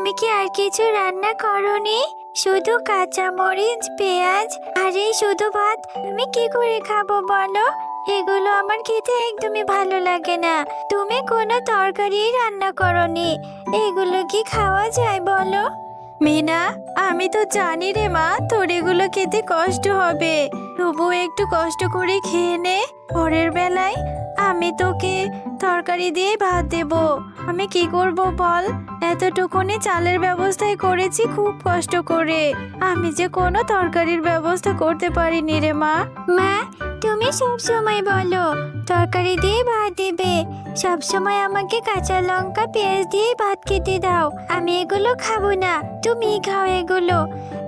তুমি কি আর কিছু রান্না করনি? শুধু কাঁচা মরিচ পেঁয়াজ আর এই শুধু ভাত? আমি কি করে খাব বলো? এগুলো আমার খেতে একদমই ভালো লাগে না। তুমি কোনো তরকারি রান্না করনি। এগুলো কি খাওয়া যায় বলো? মিনা, আমি তো জানি রে মা, তোর এগুলো খেতে কষ্ট হবে। তবু একটু কষ্ট করে খেয়ে নে। পরের বেলায় আমি তোকে তরকারি দিয়ে ভাত দেব। আমি কি করব বল? এতটুকুনি চালের ব্যবস্থাই করেছি খুব কষ্ট করে। আমি যে কোনো তরকারির ব্যবস্থা করতে পারিনি রে মা। মা, তুমি সব সময় বলো, তরকারি দিয়ে ভাত দেবে। সব সময় আমাকে কাঁচা লঙ্কা, পেঁয়াজ দিয়ে ভাত খেতে দাও। আমি এগুলো খাব না তুমি খাও এগুলো।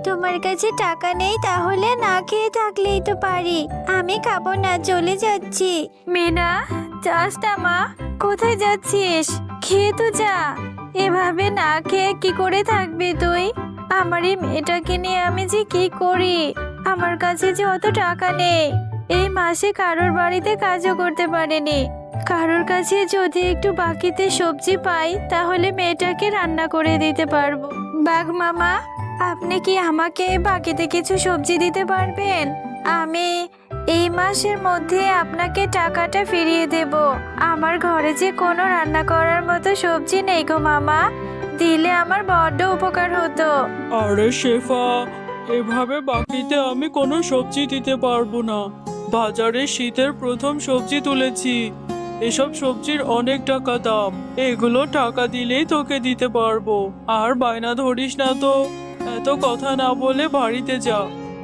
তোমার কাছে টাকা নেই তাহলে না খেয়ে থাকলেই তো পারি। আমি খাব না, চলে যাচ্ছি। মিনা, যাস না মা, কোথায় যাচ্ছিস? খেয়ে তো যা। এভাবে না খেয়ে কি করে থাকবি তুই? আমার এই মেয়েটাকে নিয়ে আমি যে কি করি? আমার কাছে যে অত টাকা নেই। এই মাসে কারোর বাড়িতে কাজও করতে পারিনি। কারোর কাছে যদি একটু বাকিতে সবজি পাই, তাহলে মেয়েটাকে রান্না করে দিতে পারব। বাঘ মামা আপনি কি আমাকে বাকিতে কিছু সবজি দিতে পারবেন? আমি এই মাসের মধ্যে আপনাকে টাকাটা ফিরিয়ে দেব। আমার ঘরে যে কোনো রান্না করার মতো সবজি নেই গো মামা। দিলে আমার বড্ড উপকার হতো। আরে শেফা, এভাবে বাকিতে আমি কোনো সবজি দিতে পারব না। বাজারে শীতের প্রথম সবজি তুলেছি। এসব সবজির অনেক টাকা দাম। এগুলো টাকা দিলেই তোকে দিতে পারব। আর বায়না ধরিস না তো। এত কথা না বলে বাড়িতে যা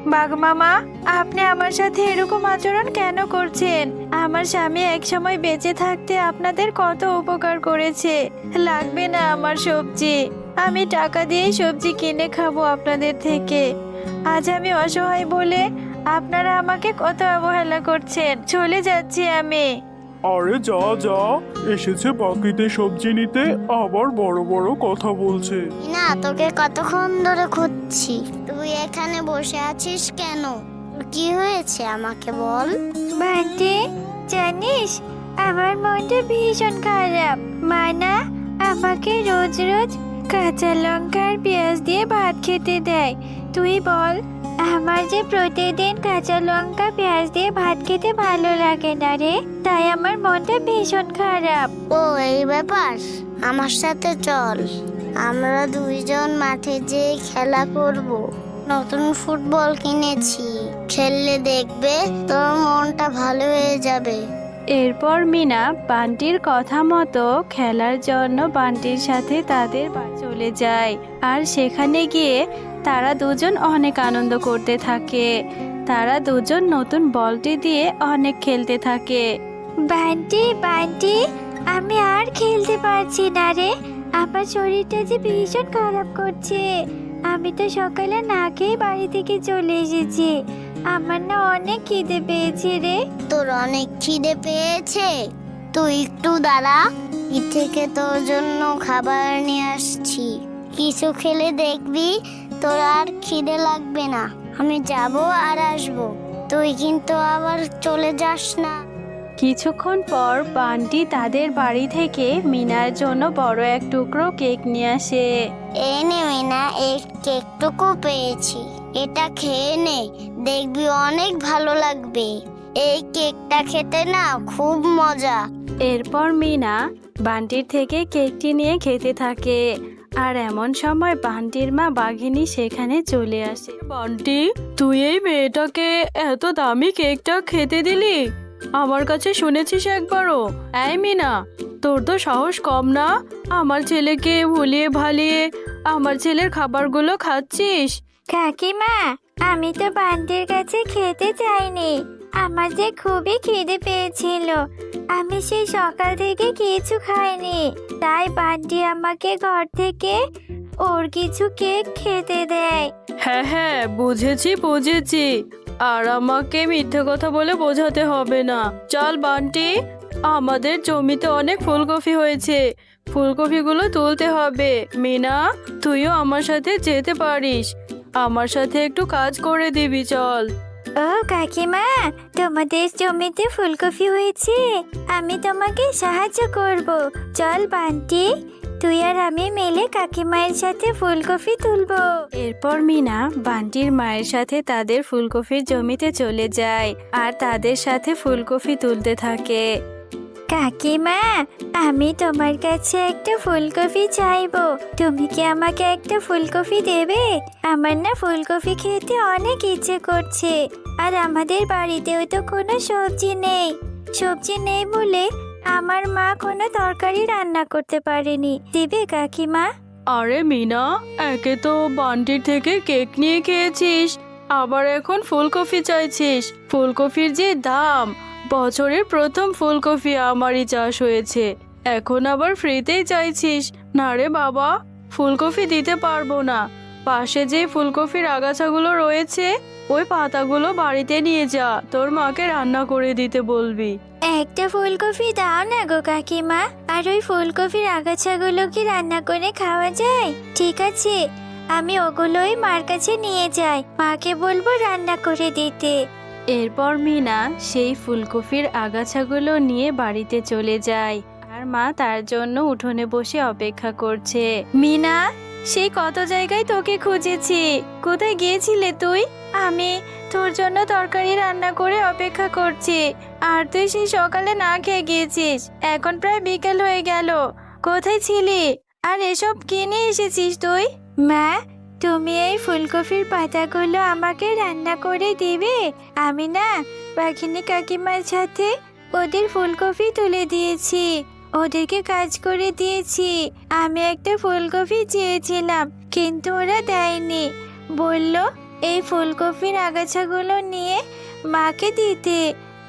বাঘ মামা, আপনি আমার সাথে এরকম আচরণ কেন করছেন? আমার স্বামী এক সময় বেঁচে থাকতে আপনাদের কত উপকার করেছে। লাগবে না আমার সবজি। আমি টাকা দিয়ে সবজি কিনে খাব আপনাদের থেকে। আজ আমি অসহায় বলে আপনারা আমাকে কত অবহেলা করছেন। চলে যাচ্ছি আমি। আরে যা যা। এসেছে বাকিতে সবজি নিতে আবার বড় বড় কথা বলছে। না তোকে কতক্ষণ ধরে খুঁজছি। তুই এখানে বসে আছিস কেন? কি হয়েছে আমাকে বল? বান্টি জানিস আমার মনটা ভীষণ খারাপ। মানা আমাকে রোজ রোজ কাঁচা লঙ্কা আর পেঁয়াজ দিয়ে ভাত খেতে দেয়। তুই বল আমার যে প্রতিদিন কাঁচা লঙ্কা পেঁয়াজ দিয়ে ভাত খেতে ভালো লাগে না রে তাই আমার মনটা ভীষণ খারাপ। ও এই ব্যাপার? আমার সাথে চল আমরা দুইজন মাঠে যে খেলা করব। নতুন ফুটবল কিনেছি খেললে দেখবে তোর মনটা ভালো হয়ে যাবে। এরপর মিনা বান্টির কথা মতো খেলার জন্য বান্টির সাথে তাদের চলে যায় আর সেখানে গিয়ে তারা দুজন অনেক আনন্দ করতে থাকে। তারা দুজন নতুন বলটি দিয়ে অনেক খেলতে থাকে। বান্টি বান্টি আমি আর খেলতে পারছি না রে। আমার শরীরটা যে ভীষণ খারাপ করছে। আমি তো সকালে না খেয়ে বাড়ি থেকে চলে এসেছি। আমার না অনেক খিদে পেয়েছে রে। তোর অনেক খিদে পেয়েছে? তুই একটু দাঁড়া। ই থেকে তোর জন্য খাবার নিয়ে আসছি। কিছু খেলে দেখবি তোর আর খিদে লাগবে না। আমি যাব আর আসব। তুই কিন্তু আবার চলে যাস না। কিছুক্ষণ পর বান্টি তাদের বাড়ি থেকে মিনার জন্য বড় এক টুকরো কেক নিয়ে আসে। এই নে মিনা এই কেকটুকু পেয়েছি। এটা খেয়ে নে দেখবি অনেক ভালো লাগবে। এই কেকটা খেতে না খুব মজা। এরপর মিনা বান্টির থেকে কেকটি নিয়ে খেতে থাকে। আর এমন সময় বান্টির মা বাঘিনী সেখানে চলে আসে। বান্টি, তুই এই মেয়েটাকে এত দামি কেকটা খেতে দিলি? আমার কাছে শুনেছিস একবারও। এই মিনা, তোর তো সাহস কম না? আমার ছেলেকে ভুলিয়ে ভালিয়ে আমার ছেলের খাবারগুলো খাচ্ছিস? কাকিমা, আমি তো বান্টির কাছে খেতে চাইনি। আমার যে খুবই খিদে পেয়েছিল। আমি সেই সকাল থেকে কিছু খাইনি। তাই বান্টি আমাকে ঘর থেকে ওর কিছু কেক খেতে দেয়। হ্যাঁ হ্যাঁ বুঝেছি বুঝেছি। আর আমাকে মিথ্যে কথা বলে বোঝাতে হবে না। চল বান্টি, আমাদের জমিতে অনেক ফুলকপি হয়েছে। ফুলকপিগুলো তুলতে হবে। মিনা, তুইও আমার সাথে যেতে পারিস। আমার সাথে একটু কাজ করে দিবি, চল। ও কাকিমা, তোমাদের জমিতে ফুলকপি হয়েছে। আমি তোমাকে সাহায্য করব। চল, বান্টি। তুই আর আমি মিলে কাকিমায়ের সাথে ফুলকপি তুলব। এরপর মিনা বান্টির মায়ের সাথে তাদের ফুলকপির জমিতে চলে যায় আর তাদের সাথে ফুলকপি তুলতে থাকে। কাকিমা, আমি তোমার কাছে একটা ফুলকপি চাইব। তুমি কি আমাকে একটা ফুলকপি দেবে? আমার না ফুলকপি খেতে অনেক ইচ্ছে করছে। আর আমাদের বাড়িতেও তো কোনো সবজি নেই। সবজি নেই বলে আমার মা কোনো তরকারি রান্না করতে পারেনি। দেবে কাকিমা? আরে মিনা, একে তো বান্টির থেকে কেক নিয়ে খেয়েছিস। আবার এখন ফুলকপি চাইছিস। ফুলকপির যে দাম বছরের প্রথম ফুলকপি আমারই চাষ হয়েছে। এখন আবার ফ্রিতেই চাইছিস। না রে বাবা, ফুলকপি দিতে পারব না। পাশে যে ফুলকপির আগাছাগুলো রয়েছে, ওই পাতাগুলো বাড়িতে নিয়ে যা। তোর মাকে রান্না করে দিতে বলবি। একটা ফুলকপি দাও না গো কাকিমা। আর ওই ফুলকপির আগাছাগুলো কি রান্না করে খাওয়া যায়? ঠিক আছে, আমি ওগুলোই মার কাছে নিয়ে যাই। মাকে বলব রান্না করে দিতে। এরপর মিনা সেই ফুলকপির আগাছাগুলো নিয়ে বাড়িতে চলে যায় আর মা তার জন্য উঠোনে বসে অপেক্ষা করছে। মিনা সেই কত জায়গায় তোকে খুঁজেছি? কোথায় গিয়েছিলে তুই? আমি তোর জন্য তরকারি রান্না করে অপেক্ষা করছি। আর তুই সেই সকালে না খেয়ে গিয়েছিস? এখন প্রায় বিকেল হয়ে গেল। কোথায় ছিলি? আর এসব কিনে এসেছিস তুই? মা তুমি এই ফুলকপির পাতাগুলো আমাকে রান্না করে দিবে? আমি না পাখিনি কাকিমার সাথে ওদের ফুলকপি তুলে দিয়েছি। ওদেরকে কাজ করে দিয়েছি। আমি একটা ফুলকপি চেয়েছিলাম, কিন্তু ওরা দেয়নি। বলল, এই ফুলকপির আগাছাগুলো নিয়ে মাকে দিতে,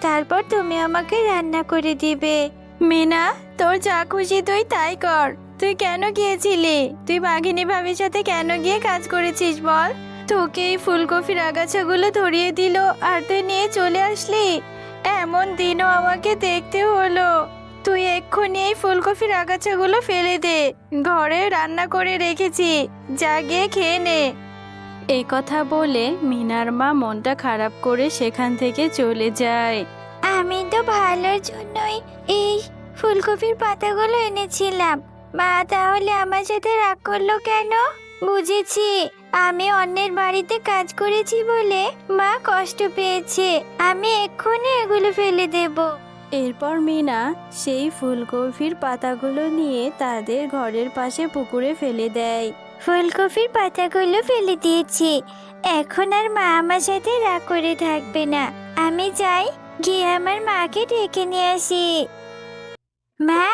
তারপর তুমি আমাকে রান্না করে দিবে। মিনা, তোর যা খুশি তুই তাই কর। তুই কেন গিয়েছিলি? তুই বাঘিনী ভাবির সাথে কেন গিয়ে কাজ করেছিস বল? তোকে এই ফুলকপির আগাছাগুলো ধরিয়ে দিল আর তুই নিয়ে চলে আসলি? এমন দিনও আমাকে দেখতে হলো। তুই এক্ষুনি এই ফুলকপির আগাছাগুলো ফেলে দে। ঘরে রান্না করে রেখেছি। যা গিয়ে খেয়ে নে। এই কথা বলে মিনার মা মনটা খারাপ করে সেখান থেকে চলে যায়। আমি তো ভালোর জন্যই এই ফুলকপির পাতাগুলো এনেছিলাম। মা তাহলে আমার সাথে রাগ করল কেন? বুঝেছি আমি অন্যের বাড়িতে কাজ করেছি বলে মা কষ্ট পেয়েছে। আমি এক্ষুনি এগুলো ফেলে দেব। এরপর মিনা সেই ফুলকপির পাতাগুলো নিয়ে তাদের ঘরের পাশে পুকুরে ফেলে দেয়। ফুলকপির পাতাগুলো ফেলে দিয়েছি। এখন আর মা আমার সাথে রাগ করে থাকবে না। আমি যাই গিয়ে আমার মাকে ডেকে নিয়ে আসি। মা,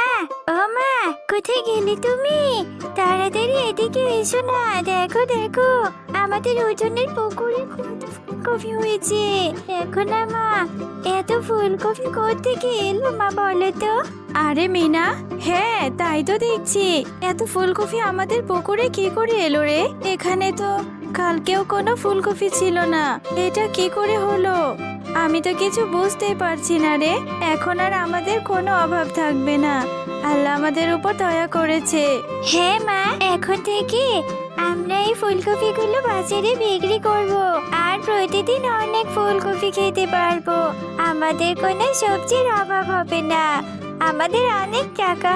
ও মা, কোথায় গেলি তুমি? তাড়াতাড়ি এদিকে এসো না, দেখো দেখো, আমাদের ওজনের পুকুরে ফুলকপি হয়েছে। দেখো না মা, এত ফুলকপি কোথেকে এলো মা বলো তো? আরে মিনা হ্যাঁ তাই তো দেখছি। এত ফুলকপি আমাদের পুকুরে কি করে এলো রে? এখানে তো কালকেও কোনো ফুলকপি ছিল না। এটা কি করে হলো? আমি তো কিছু বুঝতেই পারছি না রে। এখন আর আমাদের কোনো অভাব থাকবে না। আল্লাহ আমাদের উপর দয়া করেছে। হ্যাঁ মা, এখন থেকে আমরা এই ফুলকপিগুলো বাজারে বিক্রি করব আর প্রতিদিন অনেক ফুলকপি খেতে পারব। আমাদের কোনো সবজির অভাব হবে না। আমাদের অনেক টাকা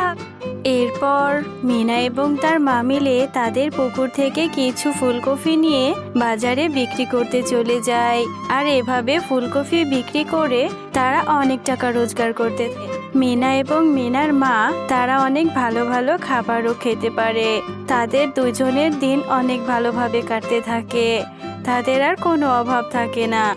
এরপর মিনা এবং তার মা মিলে তাদের পুকুর থেকে কিছু ফুলকপি নিয়ে বাজারে বিক্রি করতে চলে যায়। আর এভাবে ফুলকপি বিক্রি করে তারা অনেক টাকা রোজগার করতে মিনা এবং মিনার মা তারা অনেক ভালো ভালো খাবারও খেতে পারে। তাদের দুজনের দিন অনেক ভালোভাবে কাটতে থাকে। তাদের আর কোনো অভাব থাকে না।